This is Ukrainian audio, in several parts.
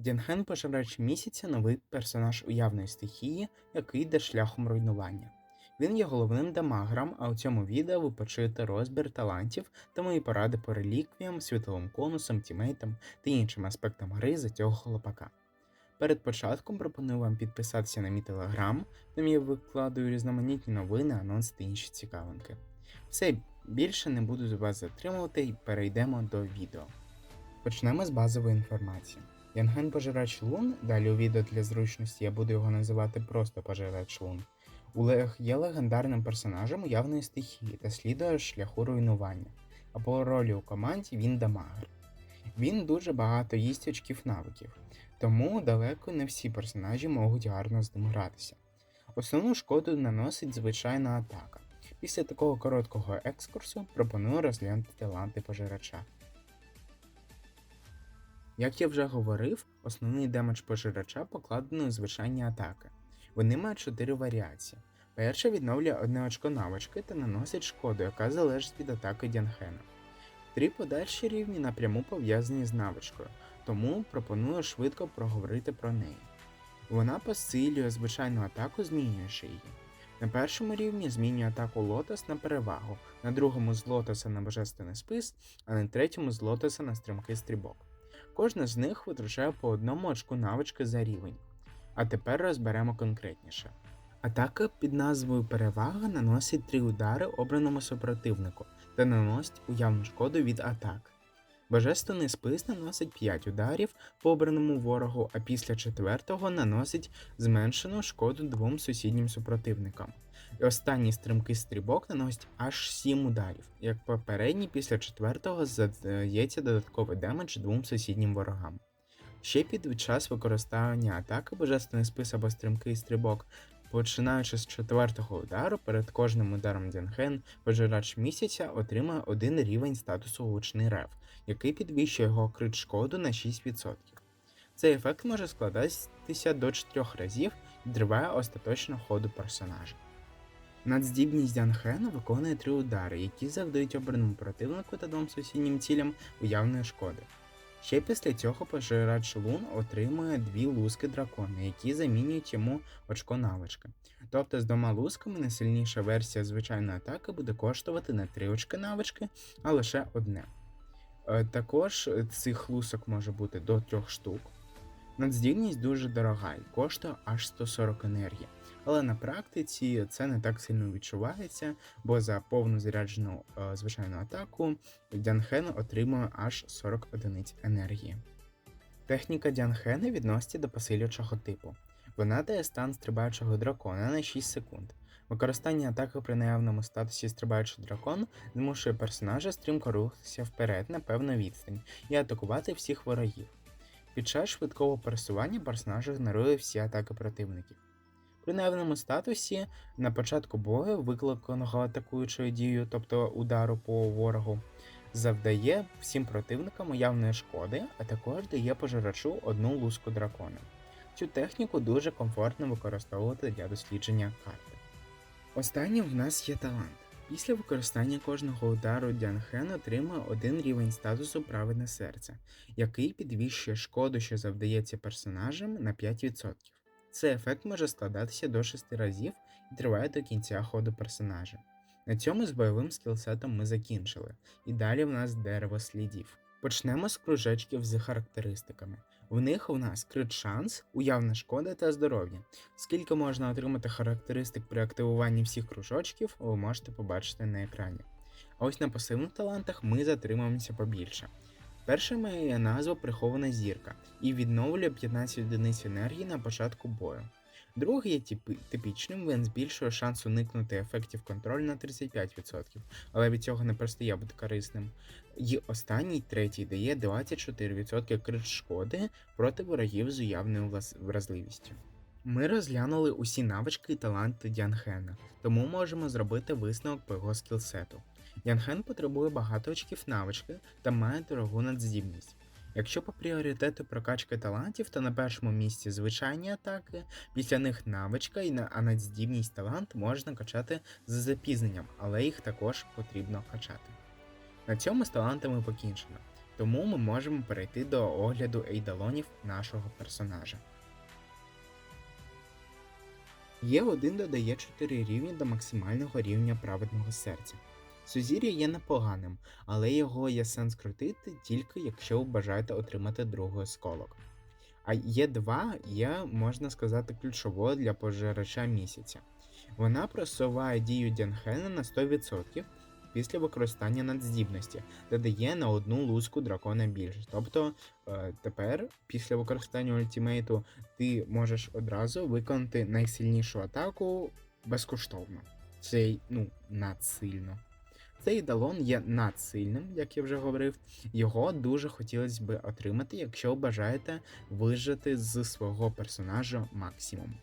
Дянхен пожирач місяця новий персонаж уявної стихії, який йде шляхом руйнування. Він є головним дамагером, а у цьому відео ви почуєте розбір талантів та мої поради по реліквіям, світловим конусам, тімейтам та іншим аспектам гри за цього хлопака. Перед початком пропоную вам підписатися на мій телеграм, там я викладаю різноманітні новини, анонси та інші цікавинки. Все більше не буду вас затримувати і перейдемо до відео. Почнемо з базової інформації. Янген Пожирач Лун, далі у відео для зручності я буду його називати просто Пожирач Лун, Улег є легендарним персонажем уявної стихії та слідує шляху руйнування, а по ролі у команді він дамагер. Він дуже багато їсть очків навиків, тому далеко не всі персонажі можуть гарно з ним гратися. Основну шкоду наносить звичайна атака. Після такого короткого екскурсу пропоную розглянути таланти пожирача. Як я вже говорив, основний демедж пожирача покладено звичайні атаки. Вони мають 4 варіації. Перша відновлює одне очко навички та наносить шкоду, яка залежить від атаки Дянхена. Три подальші рівні напряму пов'язані з навичкою, тому пропоную швидко проговорити про неї. Вона посилює звичайну атаку, змінюючи її. На першому рівні змінює атаку Лотос на перевагу, на другому з Лотоса на божественний спис, а на третьому з Лотоса на стрімкий стрибок. Кожна з них витрачає по одному очку навички за рівень. А тепер розберемо конкретніше. Атака під назвою Перевага наносить 3 удари обраному супротивнику та наносить уявну шкоду від атак. Божественний спис наносить 5 ударів по обраному ворогу, а після четвертого наносить зменшену шкоду двом сусіднім супротивникам. І останній стрімкий стрибок наносить аж 7 ударів. Як попередній, після четвертого задається додатковий демедж двом сусіднім ворогам. Ще під час використання атаки божественний спис або стрімкий стрибок Починаючи з четвертого удару, перед кожним ударом Дянхен пожирач місяця отримує один рівень статусу гучний рев, який підвищує його крит шкоду на 6%. Цей ефект може складатися до 4 разів і триває остаточно ходу персонажа. Надздібність Дянхена виконує три удари, які завдають обраному противнику та двом сусіднім цілям уявної шкоди. Ще після цього пожирач Лун отримує дві луски дракона, які замінюють йому очко навички. Тобто з двома лусками найсильніша версія звичайної атаки буде коштувати не 3 очки навички, а лише одне. Е, Також цих лусок може бути до 3 штук. Надздібність дуже дорога і коштує аж 140 енергії. Але на практиці це не так сильно відчувається, бо за повну заряджену е, звичайну атаку Дянхен отримує аж 40 одиниць енергії. Техніка Дянхена відноситься до посилюючого типу. Вона дає стан стрибаючого дракона на 6 секунд. Використання атаки при наявному статусі стрибаючий дракон змушує персонажа стрімко рухатися вперед на певну відстань і атакувати всіх ворогів. Під час швидкого пересування персонаж ігнорує всі атаки противників. При наявному статусі на початку бою, викликаного атакуючою дією, тобто удару по ворогу, завдає всім противникам уявної шкоди, а також дає пожирачу одну луску дракона. Цю техніку дуже комфортно використовувати для дослідження карти. Останнім в нас є талант. Після використання кожного удару Дянхен отримує один рівень статусу праведне серце, який підвищує шкоду, що завдається персонажам на 5%. Цей ефект може складатися до 6 разів і триває до кінця ходу персонажа. На цьому з бойовим скілсетом ми закінчили, і далі в нас дерево слідів. Почнемо з кружечків з характеристиками. В них у нас крит шанс, уявна шкода та здоров'я. Скільки можна отримати характеристик при активуванні всіх кружочків, ви можете побачити на екрані. А ось на пасивних талантах ми затримуємося побільше. Перша має назва прихована зірка і відновлює 15 одиниць енергії на початку бою. Другий є типічним, він збільшує шанс уникнути ефектів контролю на 35%, але від цього не перестає бути корисним. І останній, третій, дає 24% крит шкоди проти ворогів з уявною вразливістю. Ми розглянули усі навички і таланти Дянхена, тому можемо зробити висновок по його скілсету. Янхен потребує багато очків навички та має дорогу надздібність. Якщо по пріоритету прокачки талантів, то на першому місці звичайні атаки, після них навичка, і на- надздібність талант можна качати з запізненням, але їх також потрібно качати. На цьому з талантами покінчено. Тому ми можемо перейти до огляду ейдалонів нашого персонажа. Є один додає 4 рівні до максимального рівня праведного серця. Сузір'я є непоганим, але його є сенс крутити тільки якщо ви бажаєте отримати другий осколок. А Є2 є, можна сказати, ключовою для пожирача місяця. Вона просуває дію Дянхена на 100% після використання надздібності, додає на одну луску дракона більше. Тобто е, тепер, після використання ультимейту, ти можеш одразу виконати найсильнішу атаку безкоштовно. Це ну, надсильно. Цей далон є надсильним, як я вже говорив. Його дуже хотілося би отримати, якщо бажаєте вижити з свого персонажа максимум.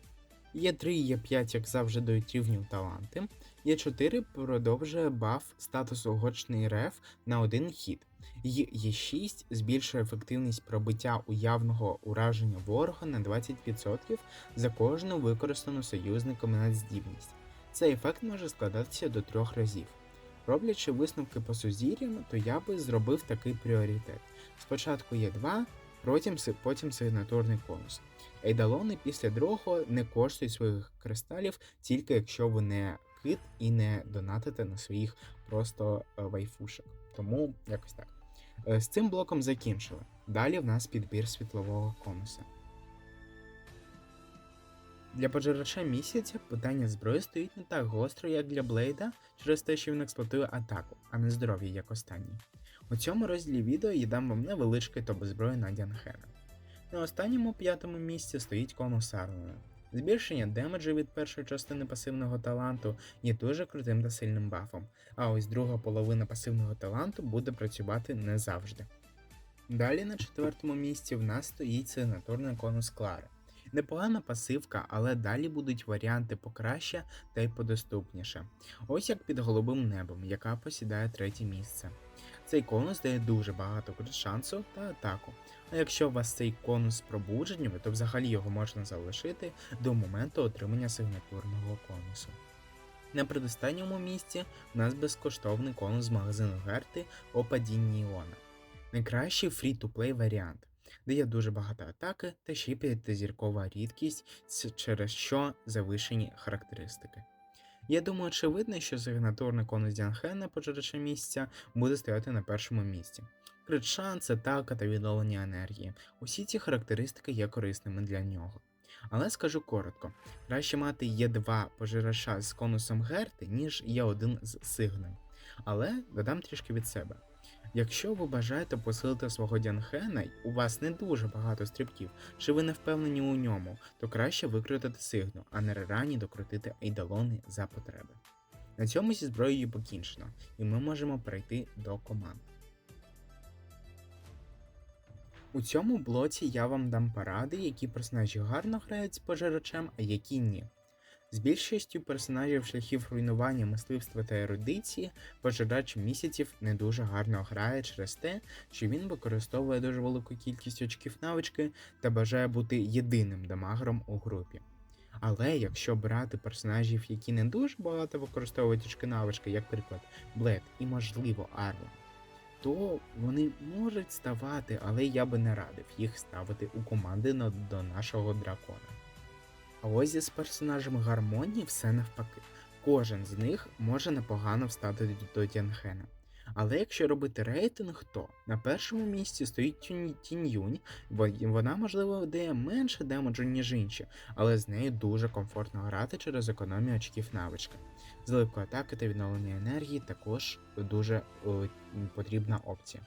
Є 3 є 5, як завжди, дають рівнів таланти. Є 4 продовжує баф статусу гочний реф на один хід. І є 6 збільшує ефективність пробиття уявного ураження ворога на 20% за кожну використану союзниками надздібність. Цей ефект може складатися до 3 разів. Роблячи висновки по сузір'ям, то я би зробив такий пріоритет. Спочатку є 2, потім, потім сигнатурний конус. Ейдалони після другого не коштують своїх кристалів, тільки якщо ви не кит і не донатите на своїх просто е, вайфушек. Тому якось так. Е, З цим блоком закінчили. Далі в нас підбір світлового конуса. Для пожирача місяця питання зброї стоїть не так гостро, як для Блейда, через те, що він експлуатує атаку, а не здоров'я як останній. У цьому розділі відео я дам вам невеличкий топ зброї на Діанхена. На останньому п'ятому місці стоїть конус Арлена. Збільшення демеджу від першої частини пасивного таланту є дуже крутим та сильним бафом, а ось друга половина пасивного таланту буде працювати не завжди. Далі на четвертому місці в нас стоїть сигнатурний конус Клари. Непогана пасивка, але далі будуть варіанти покраще та й подоступніше. Ось як під голубим небом, яка посідає третє місце. Цей конус дає дуже багато шансу та атаку. А якщо у вас цей конус з пробудженнями, то взагалі його можна залишити до моменту отримання сигнатурного конусу. На предостанньому місці у нас безкоштовний конус з магазину Герти о падінні Іона. Найкращий фрі-то-плей варіант, де є дуже багато атаки та ще й п'ятизіркова рідкість, через що завишені характеристики. Я думаю, очевидно, що сигнатурний конус Діанхена пожирача місця буде стояти на першому місці. Крит шанс, атака та відновлення енергії. Усі ці характеристики є корисними для нього. Але скажу коротко: краще мати є 2 пожирача з конусом Герти, ніж є один з сигнем. Але додам трішки від себе. Якщо ви бажаєте посилити свого Діанхена, й у вас не дуже багато стрибків, чи ви не впевнені у ньому, то краще викрутити сигну, а не рані докрутити ейдалони за потреби. На цьому зі зброєю покінчено, і ми можемо перейти до команд. У цьому блоці я вам дам поради, які персонажі гарно грають з пожирачем, а які ні. З більшістю персонажів шляхів руйнування мисливства та ерудиції пожирач місяців не дуже гарно грає через те, що він використовує дуже велику кількість очків навички та бажає бути єдиним дамагером у групі. Але якщо брати персонажів, які не дуже багато використовують очки навички, як приклад Блед і можливо Арлен, то вони можуть ставати, але я би не радив їх ставити у команди до нашого дракона. А ось із персонажами гармонії все навпаки. Кожен з них може непогано встати до Тянхена. Але якщо робити рейтинг, то на першому місці стоїть Тінь- Тінь-Юнь, бо вона, можливо, дає менше демеджу, ніж інші, але з нею дуже комфортно грати через економію очків навички. Зливку атаки та відновлення енергії також дуже е, потрібна опція.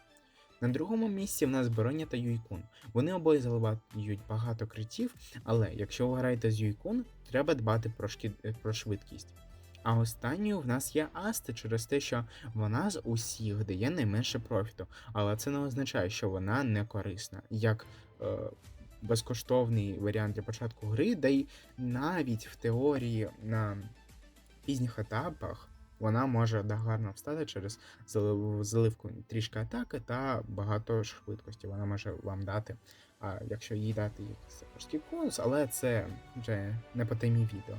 На другому місці в нас Броня та Юйкун. Вони обоє заливають багато критів, але якщо ви граєте з Юйкун, треба дбати про, шкід... е, про швидкість. А останньою в нас є Асти через те, що вона з усіх дає найменше профіту, але це не означає, що вона не корисна. Як е, безкоштовний варіант для початку гри, де й навіть в теорії на пізніх етапах вона може гарно встати через заливку трішки атаки та багато швидкості. Вона може вам дати, а якщо їй дати якийсь конус, але це вже не по темі відео.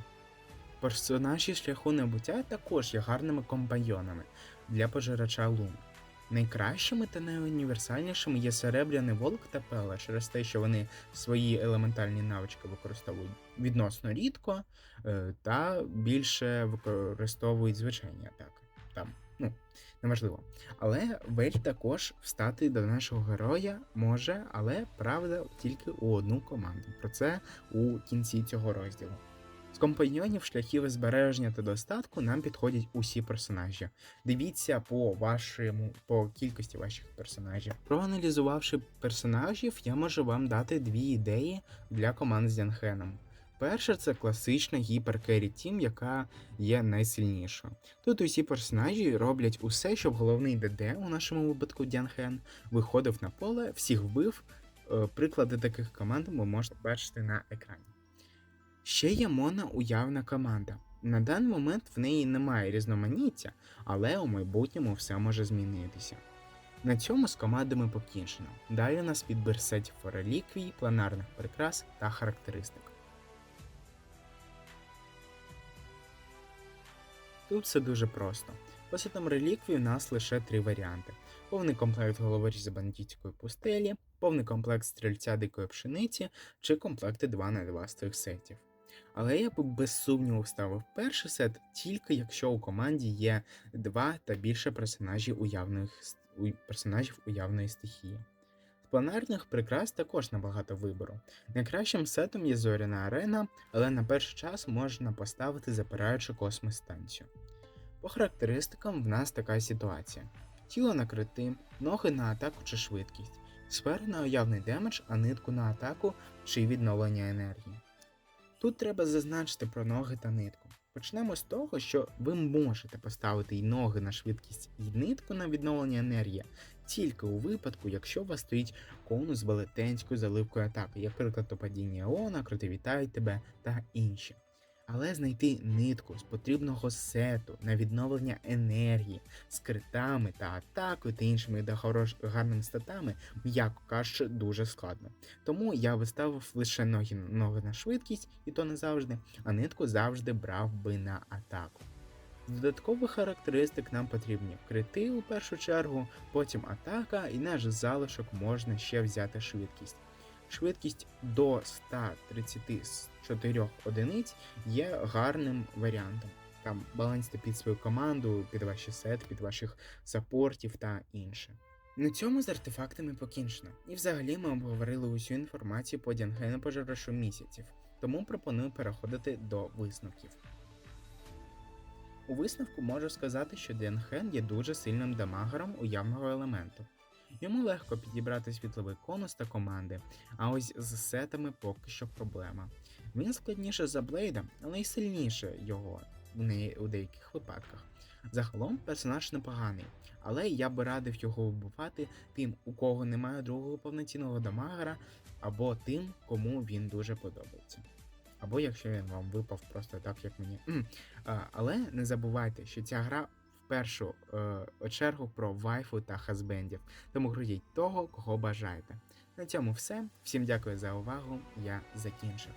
Персонажі шляху небуття також є гарними компаньйонами для пожирача лун. Найкращими та найуніверсальнішими є серебряний волк та пела через те, що вони свої елементальні навички використовують відносно рідко е, та більше використовують звичайні атаки. Там, ну, неважливо. Але Вель також встати до нашого героя може, але правда тільки у одну команду. Про це у кінці цього розділу. З компаньйонів шляхів збереження та достатку нам підходять усі персонажі. Дивіться по вашому по кількості ваших персонажів. Проаналізувавши персонажів, я можу вам дати дві ідеї для команд з Янхеном. Перша це класична гіперкері Тім, яка є найсильнішою. Тут усі персонажі роблять усе, щоб головний ДД, у нашому випадку Дянхен, виходив на поле, всіх вбив. Е, Приклади таких команд ви можете бачити на екрані. Ще є Мона уявна команда. На даний момент в неї немає різноманіття, але у майбутньому все може змінитися. На цьому з командами покінчено. Далі нас підбір сетів реліквій, планарних прикрас та характеристик. Тут все дуже просто. По сетам реліквій у нас лише три варіанти: повний комплект головоріза бандитської пустелі, повний комплект стрільця дикої пшениці чи комплекти 2 на 2 з цих сетів. Але я б без сумніву вставив перший сет тільки якщо у команді є два та більше персонажів уявних персонажів уявної стихії. З планарних прикрас також набагато вибору. Найкращим сетом є зоряна арена, але на перший час можна поставити запираючу космос станцію. По характеристикам в нас така ситуація: тіло на крити, ноги на атаку чи швидкість, сфера на уявний демедж, а нитку на атаку чи відновлення енергії. Тут треба зазначити про ноги та нитку. Почнемо з того, що ви можете поставити й ноги на швидкість і нитку на відновлення енергії тільки у випадку, якщо у вас стоїть конус з велетенською заливкою атаки, як приклад падіння Іона, крути вітають тебе та інші. Але знайти нитку з потрібного сету на відновлення енергії з критами та атакою та іншими хорош, гарними статами, м'яко кажучи, дуже складно. Тому я виставив лише ноги, ноги на швидкість, і то не завжди, а нитку завжди брав би на атаку. З додаткових характеристик нам потрібні крити у першу чергу, потім атака, і наш залишок можна ще взяти швидкість. Швидкість до 134 одиниць є гарним варіантом. Там балансьте під свою команду, під ваші сет, під ваших саппортів та інше. На цьому з артефактами покінчено. І взагалі ми обговорили усю інформацію по Дянгену пожирашу місяців, тому пропоную переходити до висновків. У висновку можу сказати, що Денхен є дуже сильним дамагером уявного елементу. Йому легко підібрати світловий конус та команди, а ось з сетами поки що проблема. Він складніше за Блейда, але й сильніше його у деяких випадках. Загалом персонаж непоганий, але я би радив його вбивати тим, у кого немає другого повноцінного дамагера, або тим, кому він дуже подобається. Або якщо він вам випав просто так, як мені. Але не забувайте, що ця гра першу е, чергу про вайфу та хазбендів, тому грудіть того, кого бажаєте. На цьому все. Всім дякую за увагу. Я закінчив.